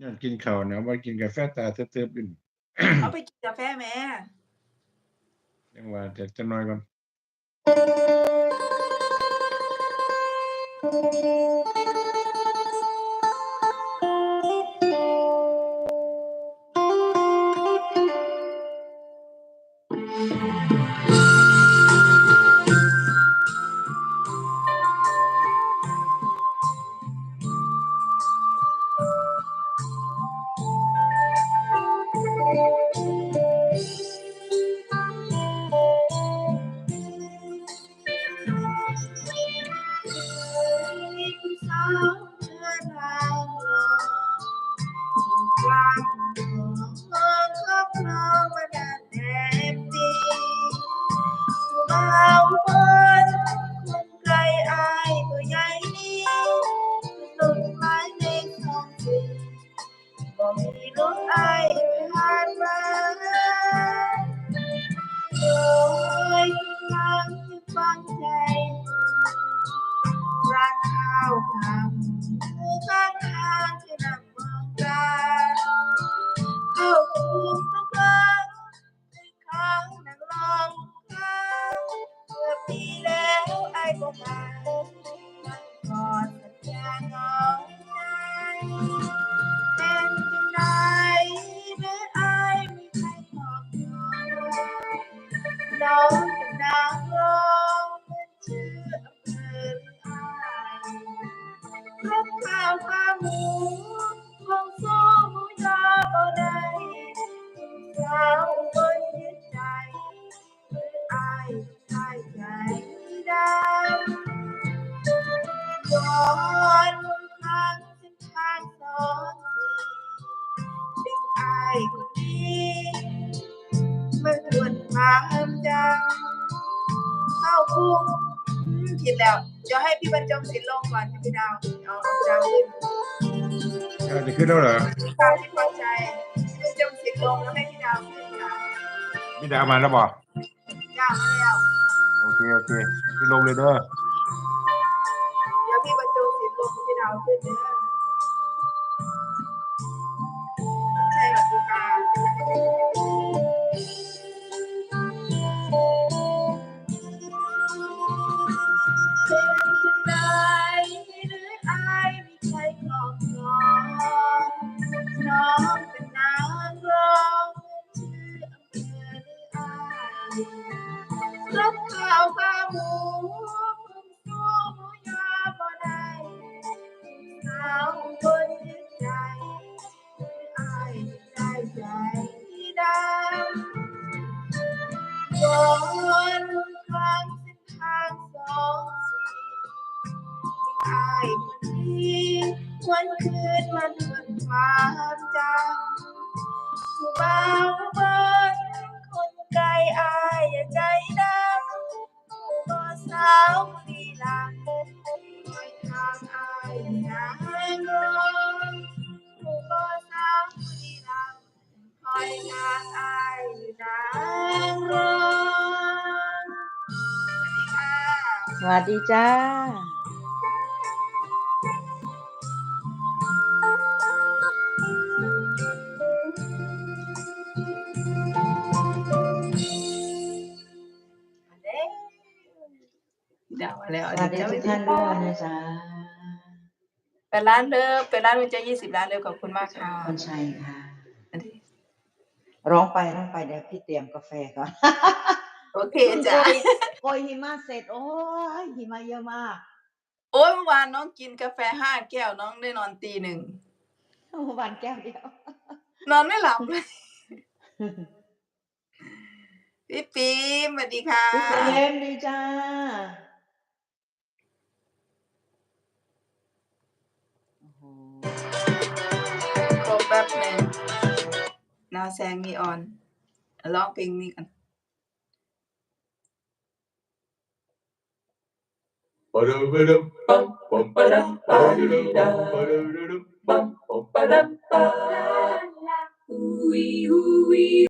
อยากกินข้าวนะว่ากินกาแฟตาเติบๆอยู่นี่เอาไปกินกาแฟแม่ยังว่าจะจะน้อยก่อน ปีแล้วไอ้ก็มามันกอนสัญญาน้องใจเป็นจังไดเด้อไอ้มีใครบอกน้องน้องเป็นนางร้องเป็นชื่ออำเภอไอายรบข้าวขามู ผิดแล้ว เดี๋ยวให้พี่บรรจงศิลป์ลงก่อนให้พี่ดาว เอาเอาดาวขึ้นเอาจะขึ้นแล้วเหรอตามที่พอใจพี่บรรจงศิลป์ลงแล้วให้พี่ดาวขึ้นค่ะพี่ดาวมาแล้วบ่ดาวมาแล้ว โอเคโอเค พี่ลงเลยเด้อ เดี๋ยวพี่บรรจงศิลป์ลงให้พี่ดาวขึ้นเด้อ หมูผมสู้หมูยอบ่ได้สาบนใจอายได้ใจดำบนทางเส้นทางสองสีอายคนนี้วันคืนมันเหมือนความจำผู้าวเบิ้ล งรองสวัสดีค่ะสวัสดีจ้า เดี๋ยวมาแล้วสวัสดีทุกท่านด้วยนะจ๊ะเป็นร้านเลิฟเป็นร้านวิจัยยี่สิบร้านเลิฟขอบคุณมากค่ะ คนชัยค่ะอันนี้ ร้องไปร้องไปเดี๋ยวพี่เตรียมกาแฟก่อน โอเคจ้ะโกยหิมะเสร็จ โอ้ยหิมะเยอะมาก โอ้ยเมื่อวานน้องกินกาแฟห้าแก้วน้องได้นอนตีหนึ่งเมื่อวานแก้วเดียวนอนไม่หลับเลยพี่ปีมสวัสดีค่ะพี่เต็มดีจ้า แซงมีออนร้องเพลงนี้กัน Ba-dum-ba-dum,